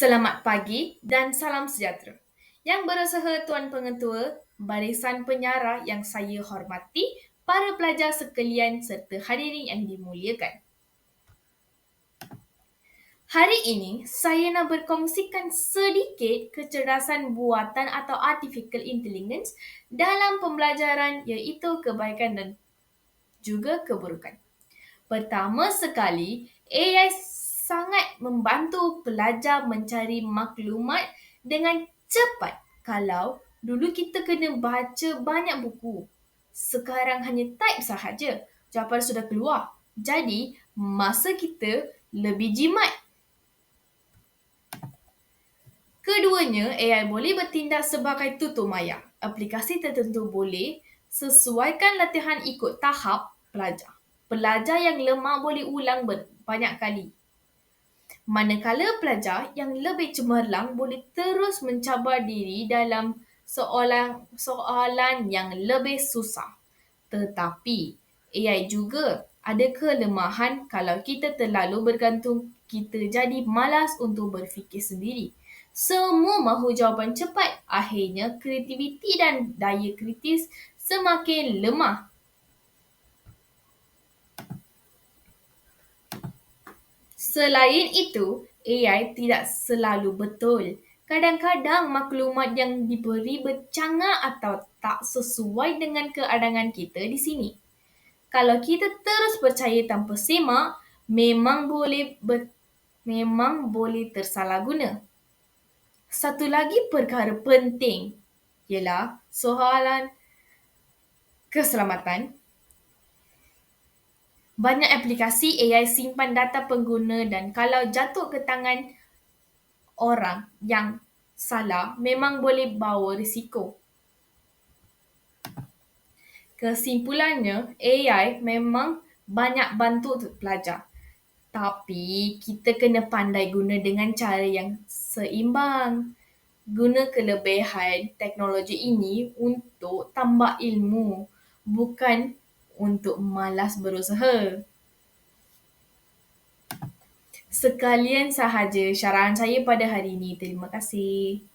Selamat pagi dan salam sejahtera. Yang berusaha Tuan Pengetua, barisan penyarah yang saya hormati, para pelajar sekalian serta hadirin yang dimuliakan. Hari ini, saya nak berkongsikan sedikit kecerdasan buatan atau artificial intelligence dalam pembelajaran iaitu kebaikan dan juga keburukan. Pertama sekali, AI sangat membantu pelajar mencari maklumat dengan cepat. Kalau dulu kita kena baca banyak buku, sekarang hanya type sahaja, jawapan sudah keluar. Jadi, masa kita lebih jimat. Keduanya, AI boleh bertindak sebagai tutur maya. Aplikasi tertentu boleh sesuaikan latihan ikut tahap pelajar. Pelajar yang lemah boleh ulang banyak kali. Manakala pelajar yang lebih cemerlang boleh terus mencabar diri dalam soalan, soalan yang lebih susah. Tetapi, AI juga ada kelemahan kalau kita terlalu bergantung, kita jadi malas untuk berfikir sendiri. Semua mahu jawapan cepat, akhirnya kreativiti dan daya kritis semakin lemah. Selain itu, AI tidak selalu betul. Kadang-kadang maklumat yang diberi bercanggah atau tak sesuai dengan keadaan kita di sini. Kalau kita terus percaya tanpa semak, memang boleh ber, memang boleh tersalah guna. Satu lagi perkara penting ialah soalan keselamatan. Banyak aplikasi AI simpan data pengguna dan kalau jatuh ke tangan orang yang salah, memang boleh bawa risiko. Kesimpulannya, AI memang banyak bantu untuk pelajar. Tapi kita kena pandai guna dengan cara yang seimbang. Guna kelebihan teknologi ini untuk tambah ilmu, bukan untuk malas berusaha. Sekalian sahaja syarahan saya pada hari ini. Terima kasih.